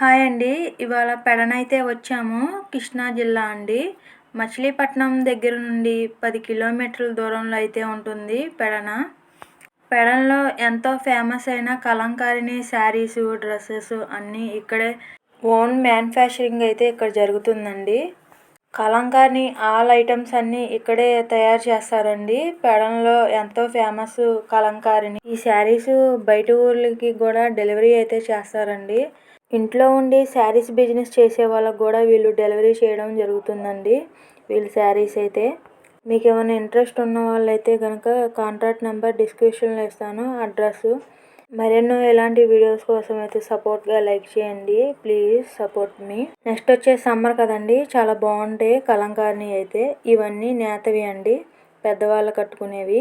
Hi అండి. ఇవాళ పెడనైతే వచ్చాము. కృష్ణా జిల్లా అండి. మచిలీపట్నం దగ్గర నుండి పది కిలోమీటర్ల దూరంలో అయితే ఉంటుంది పెడన. పెడనలో ఎంతో ఫేమస్ అయిన కలంకారిని శారీస్ డ్రెస్సెస్ అన్నీ ఇక్కడే ఓన్ మ్యానుఫ్యాక్చరింగ్ అయితే ఇక్కడ జరుగుతుందండి. కలంకారిని ఆల్ ఐటమ్స్ అన్నీ ఇక్కడే తయారు చేస్తారండి. పెడనలో ఎంతో ఫేమస్ కలంకారిని ఈ శారీస్ బయట ఊర్లకి కూడా డెలివరీ అయితే చేస్తారండి. ఇంట్లో ఉండి శారీస్ బిజినెస్ చేసే వాళ్ళకు కూడా వీళ్ళు డెలివరీ చేయడం జరుగుతుందండి. వీళ్ళ శారీస్ అయితే. మీకు ఏమైనా ఇంట్రెస్ట్ ఉన్న వాళ్ళైతే కనుక కాంటాక్ట్ నెంబర్ డిస్క్రిప్షన్లో ఇస్తాను అడ్రస్. మరెన్నో ఇలాంటి వీడియోస్ కోసం అయితే సపోర్ట్గా లైక్ చేయండి. Please support me. నెక్స్ట్ వచ్చే సమ్మర్ కదండి చాలా బాగుంటాయి కలంకారీ అయితే. ఇవన్నీ నేతవి అండి పెద్దవాళ్ళు కట్టుకునేవి.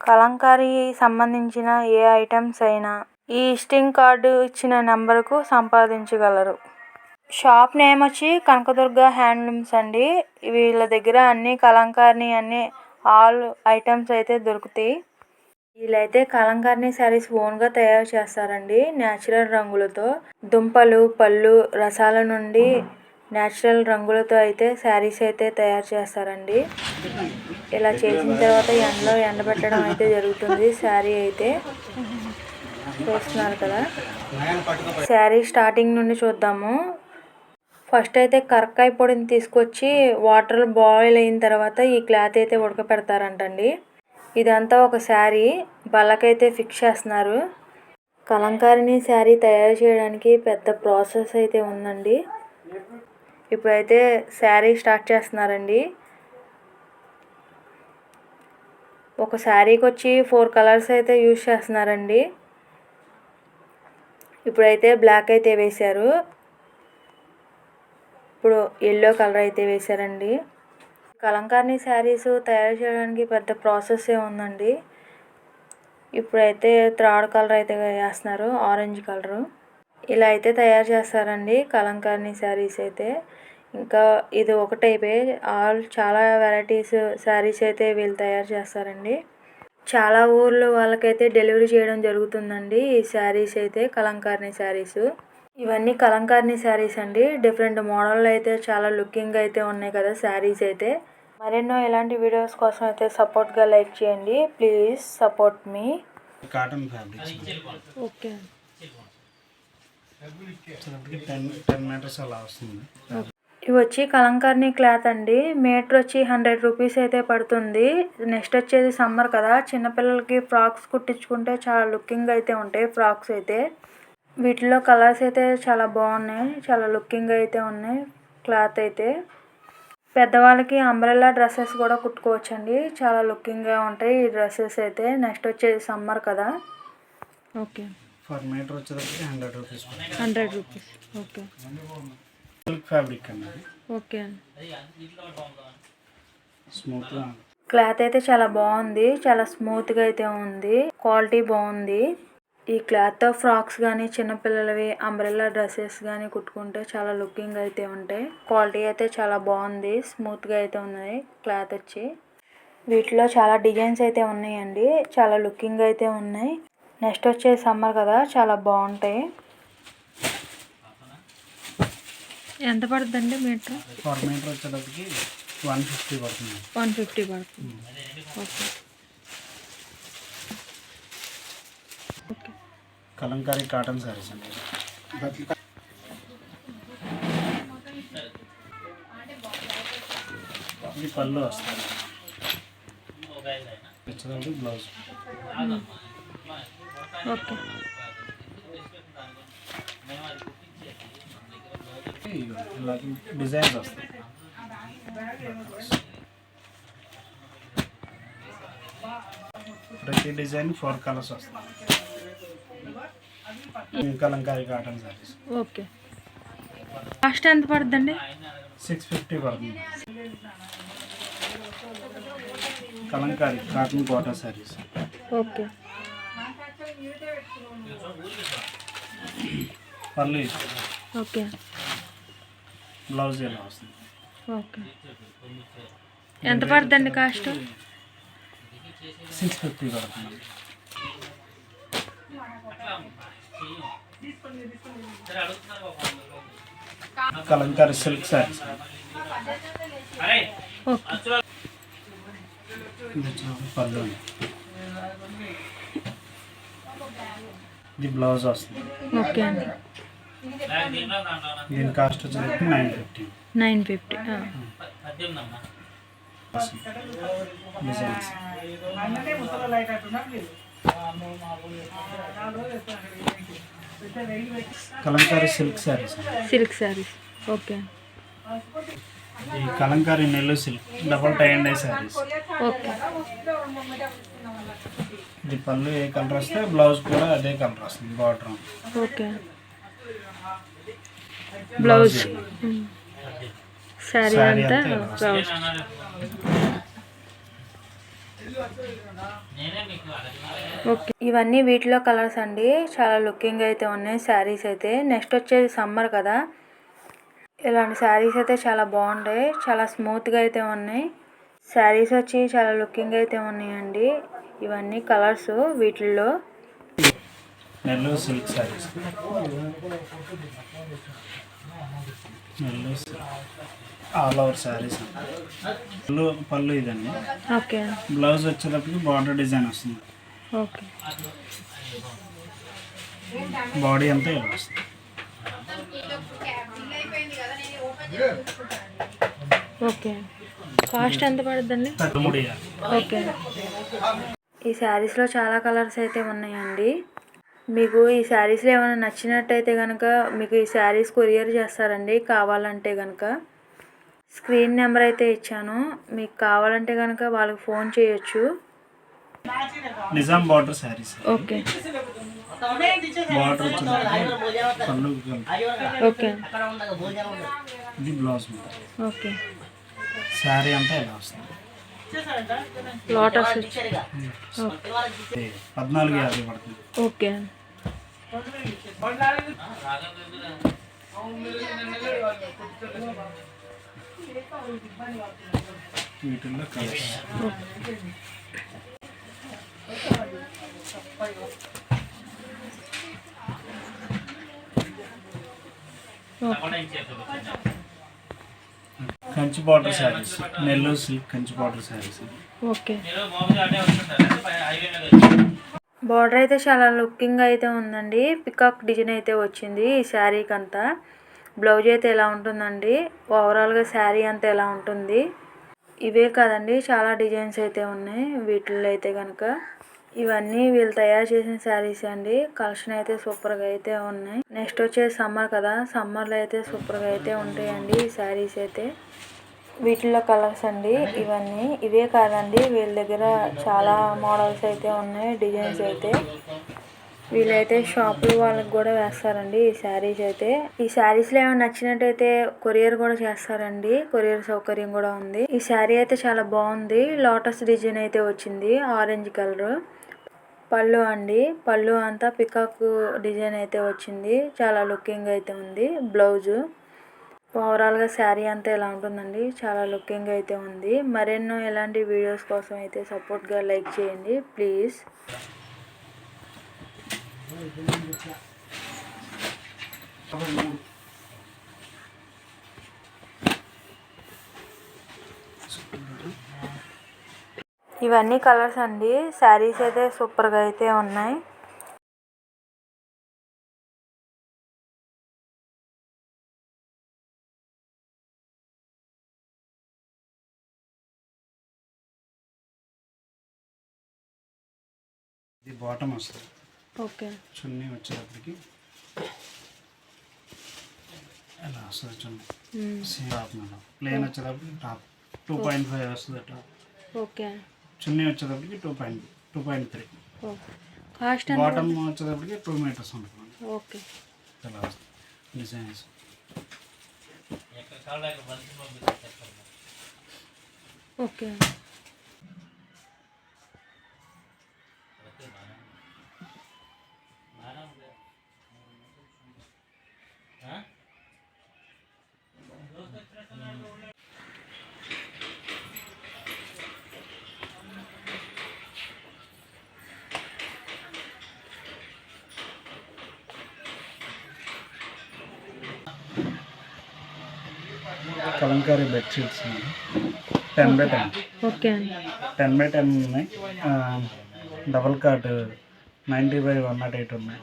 కలంకారీ సంబంధించిన ఏ ఐటమ్స్ అయినా ఈ విజిటింగ్ కార్డు ఇచ్చిన నెంబర్కు సంపాదించగలరు. షాప్ నేమ్ వచ్చి కనకదుర్గ హ్యాండ్లూమ్స్ అండి. వీళ్ళ దగ్గర అన్ని కలంకారీ అన్ని ఆల్ ఐటమ్స్ అయితే దొరుకుతాయి. వీళ్ళైతే కలంకారీ శారీస్ ఓన్గా తయారు చేస్తారండి న్యాచురల్ రంగులతో. దుంపలు పళ్ళు రసాల నుండి న్యాచురల్ రంగులతో అయితే శారీస్ అయితే తయారు చేస్తారండి. ఇలా చేసిన తర్వాత ఎండలో ఎండబెట్టడం అయితే జరుగుతుంది శారీ అయితే. చూస్తున్నారు కదా. శారీ స్టార్టింగ్ నుండి చూద్దాము. ఫస్ట్ అయితే కరక్కాయ పొడిని తీసుకొచ్చి వాటర్ బాయిల్ అయిన తర్వాత ఈ క్లాత్ అయితే ఉడకపెడతారంటండి. ఇదంతా ఒక శారీ. బల్లకైతే ఫిక్స్ చేస్తున్నారు. కలంకారిని శారీ తయారు చేయడానికి పెద్ద ప్రాసెస్ అయితే ఉందండి. ఇప్పుడైతే శారీ స్టార్ట్ చేస్తున్నారండి. ఒక శారీకి వచ్చి ఫోర్ కలర్స్ అయితే యూజ్ చేస్తున్నారండి. ఇప్పుడైతే బ్లాక్ అయితే వేశారు. ఇప్పుడు ఎల్లో కలర్ అయితే వేశారండి. కలంకారీ శారీస్ తయారు చేయడానికి పెద్ద ప్రాసెస్ ఉందండి. ఇప్పుడైతే త్రాడు కలర్ అయితే వేస్తున్నారు ఆరెంజ్ కలరు ఇలా అయితే తయారు చేస్తారండి కలంకారీ శారీస్ అయితే. ఇంకా ఇది ఒక టైపే ఆల్ చాలా వెరైటీస్ శారీస్ అయితే వీళ్ళు తయారు చేస్తారండి. చాలా ఊర్లు వాళ్ళకైతే డెలివరీ చేయడం జరుగుతుందండి. ఈ శారీస్ అయితే కలంకారీ శారీస్. ఇవన్నీ కలంకారీ శారీస్ అండి. డిఫరెంట్ మోడల్ అయితే చాలా లుకింగ్ అయితే ఉన్నాయి కదా శారీస్ అయితే. మరెన్నో ఇలాంటి వీడియోస్ కోసం అయితే సపోర్ట్గా లైక్ చేయండి. Please support me. Cotton fabrics okay. Ten ten metres అలా వస్తుంది. ఇవి వచ్చి కలంకారీ క్లాత్ అండి. మీటర్ వచ్చి హండ్రెడ్ రూపీస్ అయితే పడుతుంది. నెక్స్ట్ వచ్చేది సమ్మర్ కదా. చిన్నపిల్లలకి ఫ్రాక్స్ కుట్టించుకుంటే చాలా లుకింగ్ అయితే ఉంటాయి ఫ్రాక్స్ అయితే. వీటిలో కలర్స్ అయితే చాలా బాగున్నాయి. చాలా లుకింగ్ అయితే ఉన్నాయి క్లాత్ అయితే. పెద్దవాళ్ళకి అంబ్రెల్లా డ్రెస్సెస్ కూడా కుట్టుకోవచ్చండి. చాలా లుకింగ్గా ఉంటాయి ఈ డ్రెస్సెస్ అయితే. నెక్స్ట్ వచ్చేది సమ్మర్ కదా. ఓకే. ఫర్ మీటర్ వచ్చేటప్పటికి hundred rupees hundred rupees. Okay. Silk fabric అండి ఓకే స్మూత్గా క్లాత్ అయితే చాలా బాగుంది చాలా స్మూత్గా అయితే ఉంది క్వాలిటీ బాగుంది. ఈ క్లాత్తో ఫ్రాక్స్ కానీ చిన్నపిల్లలవి అంబ్రెల్లా డ్రెస్సెస్ కానీ కుట్టుకుంటే చాలా లుకింగ్ అయితే ఉంటాయి. క్వాలిటీ అయితే చాలా బాగుంది స్మూత్గా అయితే ఉన్నాయి క్లాత్ వచ్చి. వీటిలో చాలా డిజైన్స్ అయితే ఉన్నాయండి చాలా లుకింగ్ అయితే ఉన్నాయి. నెక్స్ట్ వచ్చే సమ్మర్ కదా చాలా బాగుంటాయి. ఎంత పడుతుందండి మీటర్? ఫర్ మీటర్ వచ్చేటప్పటికి వన్ ఫిఫ్టీ పడుతుంది. వన్ ఫిఫ్టీ పడుతుంది. Okay okay kalamkari cotton saris అండి. ఇది పళ్ళు వస్తుంది వచ్చేటప్పటికి బ్లౌజ్ ఓకే ఇలా డిజైన్స్ వస్తాయి ప్రతి డిజైన్ ఫోర్ కలర్స్ వస్తాయి. Kalamkari cotton saris okay. Cost ఎంత పడుతుందండి సిక్స్ ఫిఫ్టీ పడుతుంది. Kalamkari cotton Kota saris okay. పళ్ళు ఓకే. బ్లౌజ్ ఇలా వస్తుంది? ఓకే. ఎంత పడుతుందండి కాస్ట్? సిక్స్ ఫిఫ్టీ పడుతుంది. కలంకారీ సిల్క్ శారీస్ పళ్ళు. ఇది బ్లౌజ్ వస్తుంది. ఓకే అండి. దీని కాస్ట్ వచ్చేసరికి nine fifty. Nine fifty kalamkari silk saris. Silk saris okay. ఈ kalamkari Nellore silk double tie and dye saris. Okay. ఇది పళ్ళు ఏ కలర్ వస్తే బ్లౌజ్ కూడా అదే కలర్ వస్తుంది బార్డర్. ఓకే. బ్లౌజ్. శారీ అంతా బ్లౌజ్. ఓకే. ఇవన్నీ వీటిలో కలర్స్ అండి. చాలా లుకింగ్ అయితే ఉన్నాయి. శారీస్ అయితే. నెక్స్ట్ వచ్చేది సమ్మర్ కదా. ఇలాంటి శారీస్ అయితే చాలా బాగుంటాయి. చాలా స్మూత్గా అయితే ఉన్నాయి. శారీస్ వచ్చి చాలా లుకింగ్ అయితే ఉన్నాయండి. ఇవన్నీ కలర్స్ వీటిల్లో. Nellore silk saris Nellore silk. All over saris పళ్ళు పళ్ళు ఇదండి. ఓకే. బ్లౌజ్ వచ్చేటప్పటికి బార్డర్ డిజైన్ వస్తుంది. ఓకే. బాడీ అంతా ఇలా వస్తుంది. ఓకే. కాస్ట్ ఎంత పడుతుందండి ఓకే. ఈ శారీస్లో చాలా కలర్స్ అయితే ఉన్నాయండి. మీకు ఈ శారీస్లో ఏమైనా నచ్చినట్టయితే కనుక మీకు ఈ శారీస్ కొరియర్ చేస్తారండి. కావాలంటే కనుక స్క్రీన్ నెంబర్ అయితే ఇచ్చాను. మీకు కావాలంటే కనుక వాళ్ళకి ఫోన్ చేయొచ్చు. Nizam border saris okay. Border okay. ఇది బ్లౌజ్ ఓకే. శారీ అంతా ఇలా వస్తుంది. లోటస్ వచ్చి ఇది పద్నాలుగు యాభై పడుతుంది. ఓకే వీటిల్లో colours. Kanchi border saris Nellore silk Kanchi border saris. Okay. Border అయితే చాలా లుకింగ్ అయితే ఉందండి. పికాక్ డిజైన్ అయితే వచ్చింది ఈ శారీకి అంతా బ్లౌజ్ అయితే ఎలా ఉంటుందండి? ఓవరాల్గా శారీ అంతా ఎలా ఉంటుంది? ఇవే కాదండి చాలా డిజైన్స్ అయితే ఉన్నాయి వీటిల్లో అయితే కనుక ఇవన్నీ వీళ్ళు తయారు చేసిన శారీస్ అండి. కలెక్షన్ అయితే సూపర్గా అయితే ఉన్నాయి. నెక్స్ట్ వచ్చేసి సమ్మర్ కదా సమ్మర్లో అయితే సూపర్గా అయితే ఉంటాయండి ఈ శారీస్ అయితే. వీటిలో కలర్స్ అండి ఇవన్నీ. ఇవే కాదండి వీళ్ళ దగ్గర చాలా మోడల్స్ అయితే ఉన్నాయి డిజైన్స్ అయితే. వీళ్ళైతే షాపులు వాళ్ళకి కూడా వేస్తారండి ఈ శారీస్ అయితే. ఈ శారీస్లో ఏమైనా నచ్చినట్టయితే కొరియర్ కూడా చేస్తారండి. కొరియర్ సౌకర్యం కూడా ఉంది. ఈ శారీ అయితే చాలా బాగుంది. లోటస్ డిజైన్ అయితే వచ్చింది ఆరెంజ్ కలర్. పళ్ళు అండి. పళ్ళు అంతా పికాక్ డిజైన్ అయితే వచ్చింది. చాలా లుకింగ్ అయితే ఉంది. బ్లౌజు. ఓవరాల్గా శారీ అంతా ఎలా ఉంటుందండి? చాలా లుకింగ్ అయితే ఉంది. మరెన్నో ఇలాంటి వీడియోస్ కోసం అయితే సపోర్ట్గా లైక్ చేయండి. ప్లీజ్. ఇవన్నీ కలర్స్ అండి. శారీస్ అయితే సూపర్గా అయితే ఉన్నాయి. ఇది బాటమ్ వస్తుంది. ఓకే. చున్నీ వచ్చేటప్పటికి ఎలా వస్తుంది చున్నీ. సేమ్ టాప్ మేడం ప్లేన్ వచ్చేటప్పటికి టాప్ టూ పాయింట్ ఫైవ్ వస్తుంది టాప్ ఓకే. చున్నీ వచ్చేటప్పటికి two point two point three cost bottom వచ్చేటప్పటికి టూ మీటర్స్ ఉంటుంది. ఓకే. ఇలా వస్తుంది. Designs okay. కలంకారీ బెడ్షీట్స్ ఉన్నాయి. Ten by ten okay ten by ten ఉన్నాయి. Double cot ninety by one nought eight ఉన్నాయి.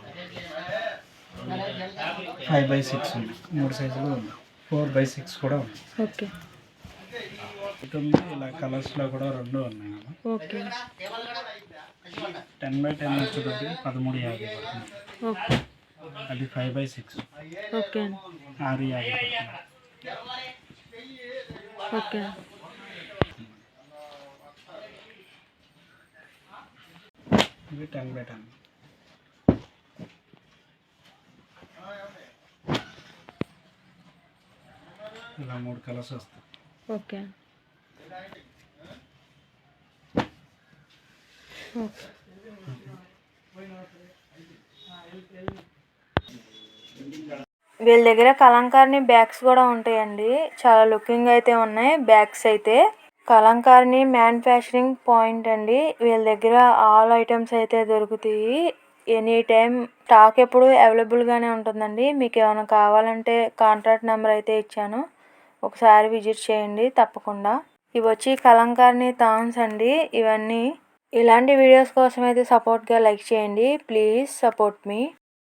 ఫైవ్ బై సిక్స్ ఉన్నాయి. మూడు సైజులు ఉన్నాయి. ఫోర్ బై సిక్స్ కూడా ఉన్నాయి. ఓకే. ఇలా కలర్స్లో కూడా రెండు ఉన్నాయి ఓకే. టెన్ బై టెన్ వచ్చేటప్పటికి పదమూడు యాభై పడుతుంది. ఓకే. అది ఫైవ్ బై సిక్స్ ఓకే ఆరు యాభై పడుతుంది ఓకే ఇవి టెన్ బై టెన్ ఇలా మూడు కలర్స్ వస్తాయి ఓకే ఓకే వీళ్ళ దగ్గర కలంకారీ బ్యాగ్స్ కూడా ఉంటాయండి. చాలా లుకింగ్ అయితే ఉన్నాయి. బ్యాగ్స్ అయితే కలంకారీ మ్యానుఫ్యాక్చరింగ్ పాయింట్ అండి. వీళ్ళ దగ్గర ఆల్ ఐటమ్స్ అయితే దొరుకుతాయి. ఎనీ టైం స్టాక్ ఎప్పుడు అవైలబుల్గానే ఉంటుందండి. మీకు ఏమైనా కావాలంటే కాంటాక్ట్ నెంబర్ అయితే ఇచ్చాను. ఒకసారి విజిట్ చేయండి తప్పకుండా. ఇవి వచ్చి కలంకారీ థాన్స్ అండి. ఇవన్నీ ఇలాంటి వీడియోస్ కోసం అయితే సపోర్ట్గా లైక్ చేయండి. Please support me.